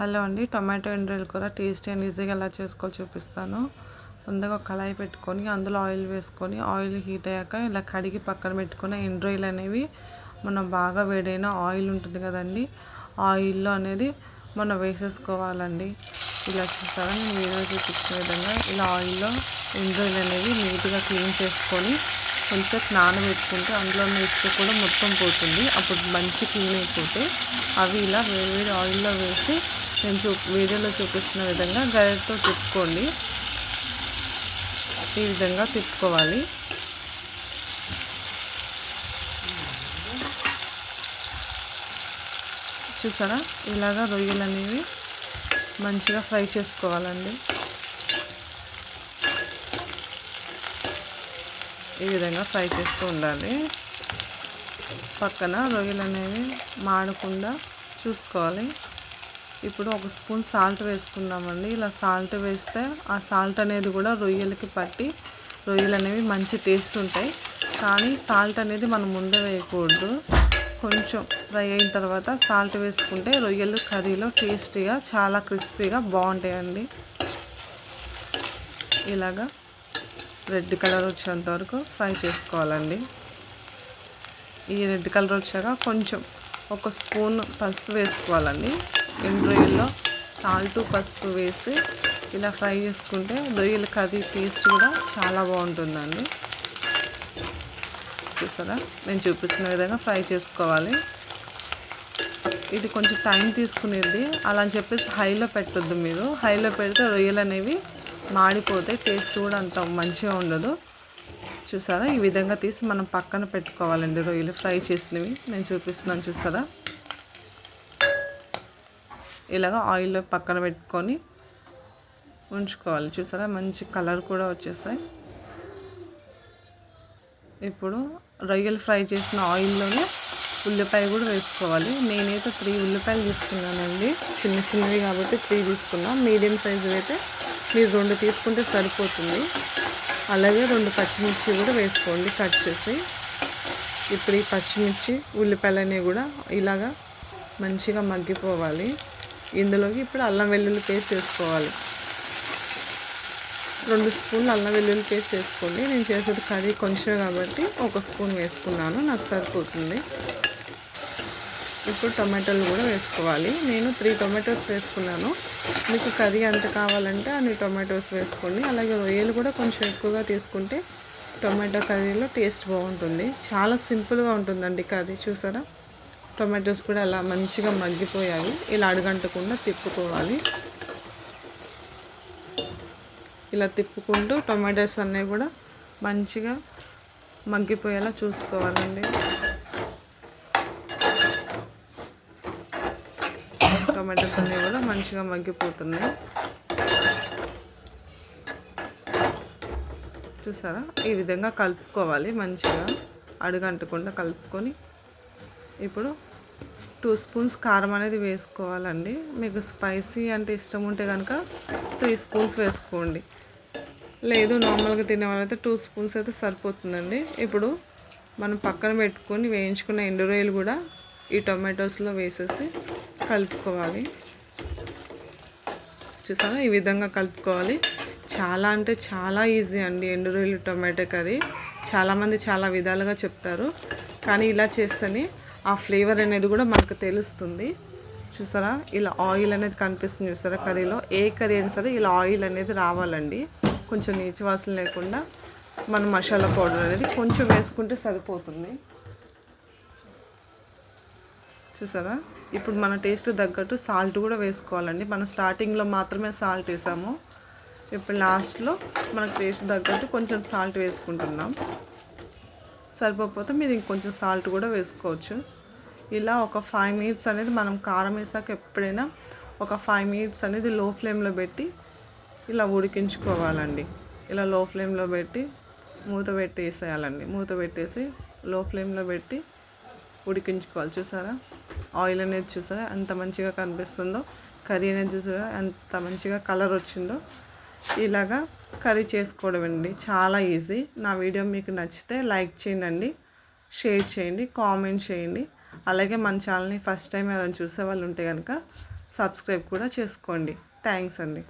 Hello అండి. Tomato ఎండ్రాయిల్ కూర tasty and ఈజీగా ఎలా చేసుకోవాలో చూపిస్తాను. ముందుగా ఒక కళాయి పెట్టుకొని అందులో ఆయిల్ వేసుకొని ఆయిల్ హీట్ అయ్యాక ఇలా కడిగి పక్కన పెట్టుకున్న ఎండ్రాయిల్ అనేవి మనం బాగా వేడైన ఆయిల్ ఉంటుంది కదండి. ఆయిల్లో అనేది మనం వేసేసుకోవాలండి. ఇలా చూస్తారా నేను వీడియో చూపించిన విధంగా ఇలా ఆయిల్లో ఎండ్రాయిల్ అనేవి నీట్గా క్లీన్ చేసుకొని కొంచెం నానబెట్టుకుంటే అందులో ఉన్న ఇసుక కూడా మొత్తం పోతుంది. అప్పుడు మంచి క్లీన్ అయిపోతే అవి ఇలా వేడి వేడి ఆయిల్లో వేసి నేను చూ వీడియోలో చూపిస్తున్న విధంగా గరిటతో తిప్పుకోండి. ఈ విధంగా తిప్పుకోవాలి. చూసారా? ఇలాగా రొయ్యలు అనేవి మంచిగా ఫ్రై చేసుకోవాలండి. ఈ విధంగా ఫ్రై చేస్తూ ఉండాలి. పక్కన రొయ్యలు అనేవి మాడకుండా చూసుకోవాలి. ఇప్పుడు ఒక స్పూన్ సాల్ట్ వేసుకుందామండి. ఇలా సాల్ట్ వేస్తే ఆ సాల్ట్ అనేది కూడా రొయ్యలకి పట్టి రొయ్యలు అనేవి మంచి టేస్ట్ ఉంటాయి. కానీ సాల్ట్ అనేది మనం ముందే వేయకూడదు. కొంచెం ఫ్రై అయిన తర్వాత సాల్ట్ వేసుకుంటే రొయ్యలు కర్రీలో టేస్టీగా చాలా క్రిస్పీగా బాగుంటాయండి. ఇలాగా రెడ్ కలర్ వచ్చేంత వరకు ఫ్రై చేసుకోవాలండి. ఈ రెడ్ కలర్ వచ్చాక కొంచెం ఒక స్పూన్ పసుపు వేసుకోవాలండి. రెండు రొయ్యల్లో సాల్ట్ పసుపు వేసి ఇలా ఫ్రై చేసుకుంటే రొయ్యల కర్రీ టేస్ట్ కూడా చాలా బాగుంటుందండి. చూసారా? నేను చూపిస్తున్న విధంగా ఫ్రై చేసుకోవాలి. ఇది కొంచెం టైం తీసుకునేది. అలా అని చెప్పేసి హైలో పెట్టొద్దు మీరు. హైలో పెడితే రొయ్యలు అనేవి మాడిపోతే టేస్ట్ కూడా అంత మంచిగా ఉండదు. చూసారా? ఈ విధంగా తీసి మనం పక్కన పెట్టుకోవాలండి రొయ్యలు. ఫ్రై చేసినవి. నేను చూపిస్తున్నాను చూసారా? ఇలాగ ఆయిల్లో పక్కన పెట్టుకొని ఉంచుకోవాలి. చూసారా? మంచి కలర్ కూడా వచ్చేసాయి. ఇప్పుడు రొయ్యలు ఫ్రై చేసిన ఆయిల్లోనే ఉల్లిపాయ కూడా వేసుకోవాలి. నేనైతే త్రీ ఉల్లిపాయలు తీసుకున్నానండి. చిన్న చిన్నవి కాబట్టి త్రీ తీసుకున్నా. మీడియం సైజు అయితే మీరు రెండు తీసుకుంటే సరిపోతుంది. అలాగే రెండు పచ్చిమిర్చి కూడా వేసుకోండి కట్ చేసి. ఇప్పుడు ఈ పచ్చిమిర్చి ఉల్లిపాయలు కూడా ఇలాగా మంచిగా మగ్గిపోవాలి. ఇందులోకి ఇప్పుడు అల్లం వెల్లుల్లి పేస్ట్ వేసుకోవాలి. రెండు స్పూన్లు అల్లం వెల్లుల్లి పేస్ట్ వేసుకోండి. నేను చేసేది కర్రీ కొంచెం కాబట్టి ఒక స్పూన్ వేసుకున్నాను. నాకు సరిపోతుంది. ఇప్పుడు టొమాటోలు కూడా వేసుకోవాలి. నేను త్రీ టొమాటోస్ వేసుకున్నాను. మీకు కర్రీ ఎంత కావాలంటే అన్ని టొమాటోస్ వేసుకోండి. అలాగే రొయ్యలు కూడా కొంచెం ఎక్కువగా తీసుకుంటే టొమాటో కర్రీలో టేస్ట్ బాగుంటుంది. చాలా సింపుల్గా ఉంటుందండి కర్రీ. చూసారా? టొమాటోస్ కూడా అలా మంచిగా మగ్గిపోయాయి. ఇలా అడుగంటకుండా తిప్పుకోవాలి. ఇలా తిప్పుకుంటూ టొమాటోస్ అన్నీ కూడా మంచిగా మగ్గిపోయేలా చూసుకోవాలండి. టొమాటోస్ అన్నీ కూడా మంచిగా మగ్గిపోతున్నాయి. చూసారా? ఈ విధంగా కలుపుకోవాలి మంచిగా. అడుగంటకుండా కలుపుకొని ఇప్పుడు టూ స్పూన్స్ కారం అనేది వేసుకోవాలండి. మీకు స్పైసీ అంటే ఇష్టం ఉంటే కనుక త్రీ స్పూన్స్ వేసుకోండి. లేదు నార్మల్గా తినే వాళ్ళైతే టూ స్పూన్స్ అయితే సరిపోతుందండి. ఇప్పుడు మనం పక్కన పెట్టుకొని వేయించుకున్న ఎండు రొయ్యలు కూడా ఈ టొమాటోస్లో వేసేసి కలుపుకోవాలి. చూసారా? ఈ విధంగా కలుపుకోవాలి. చాలా అంటే చాలా ఈజీ అండి ఎండు రొయ్యలు టొమాటో కర్రీ. చాలామంది చాలా విధాలుగా చెప్తారు. కానీ ఇలా చేస్తేనే ఆ ఫ్లేవర్ అనేది కూడా మనకు తెలుస్తుంది. చూసారా? ఇలా ఆయిల్ అనేది కనిపిస్తుంది చూసారా కర్రీలో? ఏ కర్రీ అయినా సరే ఇలా ఆయిల్ అనేది రావాలండి. కొంచెం నీచు వాసన లేకుండా మన మసాలా పౌడర్ అనేది కొంచెం వేసుకుంటే సరిపోతుంది. చూసారా? ఇప్పుడు మన టేస్ట్ తగ్గట్టు సాల్ట్ కూడా వేసుకోవాలండి. మనం స్టార్టింగ్లో మాత్రమే సాల్ట్ వేసాము. ఇప్పుడు లాస్ట్లో మనకు టేస్ట్ తగ్గట్టు కొంచెం సాల్ట్ వేసుకుంటున్నాం. సరిపోతే మీరు ఇంకొంచెం సాల్ట్ కూడా వేసుకోవచ్చు. ఇలా ఒక ఫైవ్ మినిట్స్ అనేది మనం కారం వేసాక ఎప్పుడైనా ఒక ఫైవ్ మినిట్స్ అనేది లో ఫ్లేమ్లో పెట్టి ఇలా ఉడికించుకోవాలండి. ఇలా లో ఫ్లేమ్లో పెట్టి మూత పెట్టేసేయాలండి. మూత పెట్టేసి లో ఫ్లేమ్లో పెట్టి ఉడికించుకోవాలి. చూసారా? ఆయిల్ అనేది చూసారా? ఎంత మంచిగా కనిపిస్తుందో? కర్రీ అనేది చూసారా? ఎంత మంచిగా కలర్ వచ్చిందో? ఇలాగా కర్రీ చేసుకోవడం అండి చాలా ఈజీ. నా వీడియో మీకు నచ్చితే లైక్ చేయండి షేర్ చేయండి కామెంట్ చేయండి. అలాగే మన ఛానల్ని ఫస్ట్ టైం ఎవరైనా చూసే వాళ్ళు ఉంటే కనుక సబ్స్క్రైబ్ కూడా చేసుకోండి. థ్యాంక్స్ అండి.